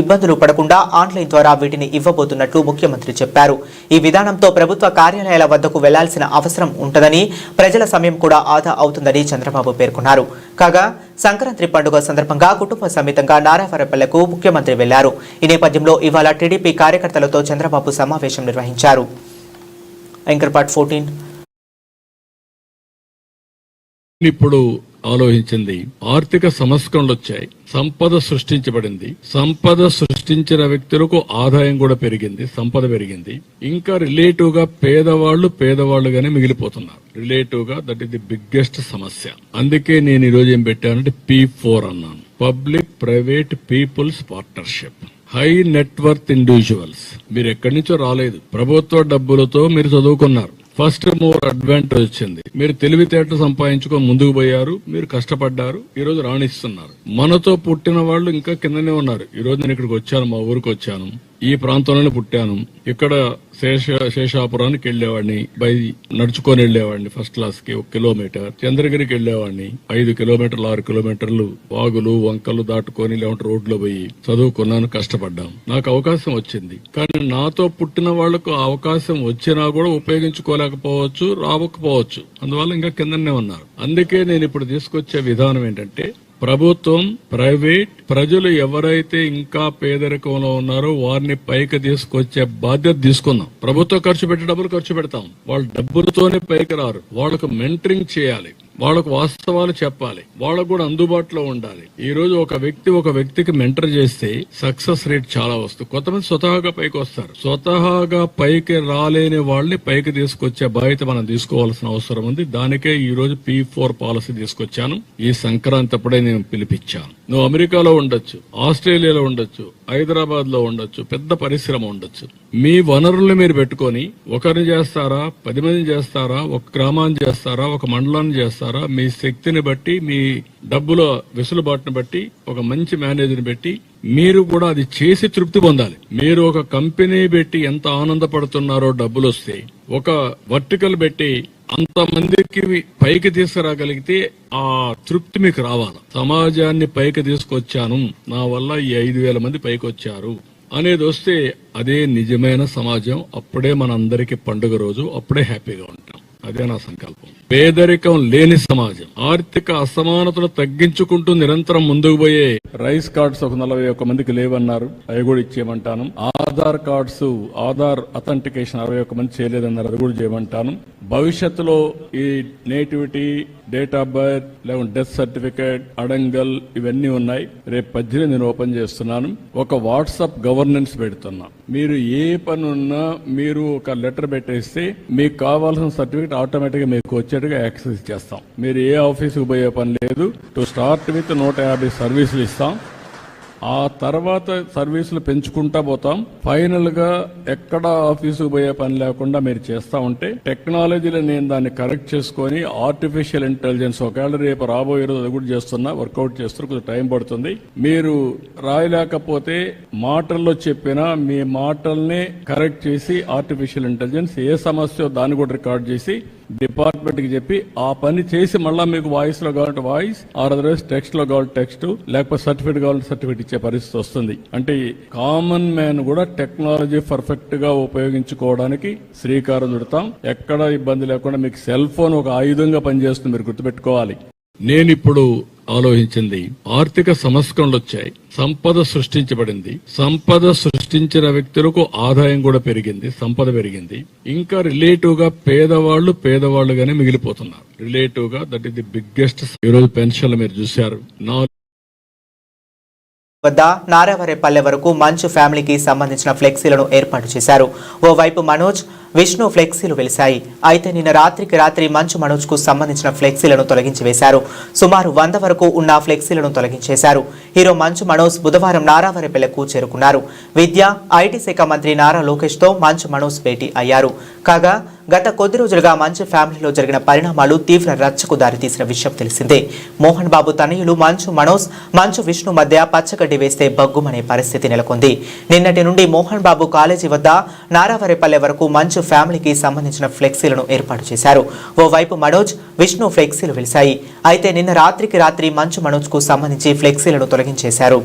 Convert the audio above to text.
ఇబ్బందులు పడకుండా ఆన్లైన్ ద్వారా వీటిని ఇవ్వబోతున్నట్లు ముఖ్యమంత్రి చెప్పారు. ఈ విధానంతో ప్రభుత్వ కార్యాలయాల వద్దకు వెళ్ళాల్సిన అవసరం ఉంటుందని ప్రజల సమయం కూడా ఆదా అవుతుందని చంద్రబాబు పేర్కొన్నారు. కాగా సంక్రాంతి పండుగ సందర్భంగా కుటుంబ సమేతంగా నారావరపల్లెకు ముఖ్యమంత్రి వెళ్ళారు. ఈ నేపథ్యంలో ఇవాళ టీడీపీ కార్యకర్తలతో చంద్రబాబు సమావేశం నిర్వహించారు. ఫోర్టీన్. ఇప్పుడు ఆలోచించింది. ఆర్థిక సంస్కరణలు వచ్చాయి సంపద సృష్టించబడింది. సంపద సృష్టించిన వ్యక్తులకు ఆదాయం కూడా పెరిగింది. సంపద పెరిగింది. ఇంకా రిలేటివ్గా పేదవాళ్ళు పేదవాళ్ళుగానే మిగిలిపోతున్నారు. రిలేటివ్గా దట్ ఇస్ ది బిగ్గెస్ట్ సమస్య. అందుకే నేను ఈ రోజు ఏం పెట్టానంటే పీ ఫోర్ అన్నాను. Public private peoples partnership. High net worth individuals. మీరు ఎక్కడి నుంచో రాలేదు. ప్రభుత్వ డబ్బులతో మీరు చదువుకున్నారు. ఫస్ట్ మోర్ అడ్వాంటేజ్ వచ్చింది. మీరు తెలివితేటలు సంపాదించుకొని ముందుకు పోయారు మీరు కష్టపడ్డారు ఈ రోజు రాణిస్తున్నారు. మనతో పుట్టిన వాళ్ళు ఇంకా కిందనే ఉన్నారు. ఈ రోజు నేను ఇక్కడికి వచ్చాను మా ఊరికి వచ్చాను. ఈ ప్రాంతంలోనే పుట్టాను. ఇక్కడ శేష శేషాపురానికి వెళ్ళేవాడిని బై నడుచుకొని వెళ్ళేవాడిని ఫస్ట్ క్లాస్కి ఒక కిలోమీటర్. చంద్రగిరికి వెళ్ళేవాడిని ఐదు కిలోమీటర్లు ఆరు కిలోమీటర్లు వాగులు వంకలు దాటుకొని లేకుంటే రోడ్లో పోయి చదువుకున్నాను కష్టపడ్డాం. నాకు అవకాశం వచ్చింది. కానీ నాతో పుట్టిన వాళ్ళకు అవకాశం వచ్చినా కూడా ఉపయోగించుకోలేకపోవచ్చు రావకపోవచ్చు అందువల్ల ఇంకా కిందనే ఉన్నారు. అందుకే నేను ఇప్పుడు తీసుకొచ్చే విధానం ఏంటంటే ప్రభుత్వం ప్రైవేట్ ప్రజలు ఎవరైతే ఇంకా పేదరికంలో ఉన్నారో వారిని పైకి తీసుకొచ్చే బాధ్యత తీసుకుందాం. ప్రభుత్వం ఖర్చు పెట్టే డబ్బులు ఖర్చు పెడతాం. వాళ్ళు డబ్బులతోనే పైకి రారు. వాళ్ళకు మెంటరింగ్ చేయాలి. వాళ్ళకు వాస్తవాలు చెప్పాలి. వాళ్ళకు కూడా అందుబాటులో ఉండాలి. ఈ రోజు ఒక వ్యక్తి ఒక వ్యక్తికి మెంటర్ చేస్తే సక్సెస్ రేట్ చాలా వస్తుంది. కొంతమంది స్వతహాగా పైకి వస్తారు. స్వతహాగా పైకి రాలేని వాళ్ళని పైకి తీసుకొచ్చే బాధ్యత మనం తీసుకోవాల్సిన అవసరం ఉంది. దానికే ఈ రోజు పీ ఫోర్ పాలసీ తీసుకొచ్చాను. ఈ సంక్రాంతి అప్పుడే నేను పిలిపించాను. నువ్వు అమెరికాలో ఉండొచ్చు ఆస్ట్రేలియాలో ఉండొచ్చు హైదరాబాద్లో ఉండొచ్చు పెద్ద పరిశ్రమ ఉండొచ్చు. మీ వనరుల్ని మీరు పెట్టుకొని ఒకరిని చేస్తారా పది మందిని చేస్తారా ఒక గ్రామాన్ని చేస్తారా ఒక మండలాన్ని చేస్తారా మీ శక్తిని బట్టి మీ డబ్బుల వెసులుబాటును బట్టి ఒక మంచి మేనేజర్ని పెట్టి మీరు కూడా అది చేసి తృప్తి పొందాలి. మీరు ఒక కంపెనీ పెట్టి ఎంత ఆనందపడుతున్నారో డబ్బులు వస్తే ఒక వర్టికల్ పెట్టి అంత మందికి పైకి తీసుకురాగలిగితే ఆ తృప్తి మీకు రావాలి. సమాజాన్ని పైకి తీసుకొచ్చాను. నా వల్ల ఈ ఐదు వేల మంది పైకి వచ్చారు అనేది వస్తే అదే నిజమైన సమాజం. అప్పుడే మనందరికీ పండుగ రోజు. అప్పుడే హ్యాపీగా ఉంటాం. అదే నా సంకల్పం. పేదరికం లేని సమాజం ఆర్థిక అసమానతలు తగ్గించుకుంటూ నిరంతరం ముందుకు పోయే రైస్ కార్డ్స్ ఒక నలభై ఒక్క మందికి లేవన్నారు. అవి కూడా ఇచ్చేయమంటాను. ఆధార్ కార్డ్స్ ఆధార్ అథెంటికేషన్ అరవై ఒక్క మంది చేయలేదన్నారు. అది కూడా చేయమంటాను. భవిష్యత్తులో ఈ నేటివిటీ డేట్ ఆఫ్ బర్త్ లేకుంటే డెత్ సర్టిఫికేట్ అడంగల్ ఇవన్నీ ఉన్నాయి. రేపు పద్దెనిమిది నేను ఓపెన్ చేస్తున్నాను. ఒక వాట్సాప్ గవర్నెన్స్ పెడుతున్నా. మీరు ఏ పని ఉన్నా మీరు ఒక లెటర్ పెట్టేస్తే మీకు కావాల్సిన సర్టిఫికేట్ ఆటోమేటిక్గా మీకు వచ్చేట్టుగా యాక్సెస్ చేస్తాం. మీరు ఏ ఆఫీస్కి పోయే పని లేదు. టు స్టార్ట్ విత్ నూట యాభై సర్వీసులు ఇస్తాం. ఆ తర్వాత సర్వీసులు పెంచుకుంటా పోతాం. ఫైనల్గా ఎక్కడ ఆఫీసుకు పోయే పని లేకుండా మీరు చేస్తా ఉంటే టెక్నాలజీలో నేను దాన్ని కరెక్ట్ చేసుకొని ఆర్టిఫిషియల్ ఇంటెలిజెన్స్ ఒకవేళ రేపు రాబోయే రోజు అది కూడా చేస్తున్నా వర్కౌట్ చేస్తున్నా కొంచెం టైం పడుతుంది. మీరు రాయలేకపోతే మాటల్లో చెప్పినా మీ మాటల్ని కరెక్ట్ చేసి ఆర్టిఫిషియల్ ఇంటెలిజెన్స్ ఏ సమస్య దాన్ని కూడా రికార్డ్ చేసి డిపార్ట్మెంట్కి చెప్పి ఆ పని చేసి మళ్ళా మీకు వాయిస్లో కావాలంటే వాయిస్ ఆర్ అదర్వైజ్ టెక్స్ట్లో కావాలి టెక్స్ట్ లేకపోతే సర్టిఫికేట్ కావాలంటే సర్టిఫికేట్ ఇచ్చే పరిస్థితి వస్తుంది. అంటే కామన్ మ్యాన్ కూడా టెక్నాలజీ పర్ఫెక్ట్గా ఉపయోగించుకోవడానికి శ్రీకారం చుడతాం. ఎక్కడ ఇబ్బంది లేకుండా మీకు సెల్ ఫోన్ ఒక ఆయుధంగా పనిచేస్తుంది మీరు గుర్తుపెట్టుకోవాలి. నేనిప్పుడు ఆలోచించింది ఆర్థిక సంస్కరణలు వచ్చాయి సంపద సృష్టించబడింది. సంపద సృష్టించిన వ్యక్తులకు ఆదాయం కూడా పెరిగింది సంపద పెరిగింది. ఇంకా రిలేటివ్గా పేదవాళ్ళు పేదవాళ్ళుగానే మిగిలిపోతున్నారు. రిలేటివ్గా దట్ ఇస్ ది బిగ్గెస్ట్ ఈరోజు పెన్షన్లు మీరు చూశారు. నాలుగు వద్ద నారావరేపల్లె వరకు మంచు ఫ్యామిలీకి సంబంధించిన ఫ్లెక్సీలను ఏర్పాటు చేశారు. ఓవైపు మనోజ్ విష్ణు ఫ్లెక్సీలు వెలిశాయి. అయితే నిన్న రాత్రికి రాత్రి మంచు మనోజ్కు సంబంధించిన ఫ్లెక్సీలను తొలగించి వేశారు. సుమారు వంద వరకు ఉన్న ఫ్లెక్సీలను తొలగించేశారు. హీరో మంచు మనోజ్ బుధవారం నారావరేపల్లెకు చేరుకున్నారు. విద్య ఐటీ శాఖ మంత్రి నారా లోకేష్తో మంచు మనోజ్ భేటీ అయ్యారు. కాగా గత కొద్ది రోజులుగా మంచు ఫ్యామిలీలో జరిగిన పరిణామాలు తీవ్ర రచ్చకు దారితీసిన విషయం తెలిసిందే. మోహన్ బాబు తనయులు మంచు మనోజ్ మంచు విష్ణు మధ్య పచ్చగడ్డి వేస్తే బగ్గుమనే పరిస్థితి నెలకొంది. నిన్నటి నుండి మోహన్ బాబు కాలేజీ వద్ద నారావరేపల్లె వరకు మంచు ఫ్యామిలీకి సంబంధించిన ఫ్లెక్సీలను ఏర్పాటు చేశారు. ఓవైపు మనోజ్ విష్ణు ఫ్లెక్సీలు వెలిశాయి. అయితే నిన్న రాత్రికి రాత్రి మంచు మనోజ్కు సంబంధించి ఫ్లెక్సీలను తొలగించేశారు.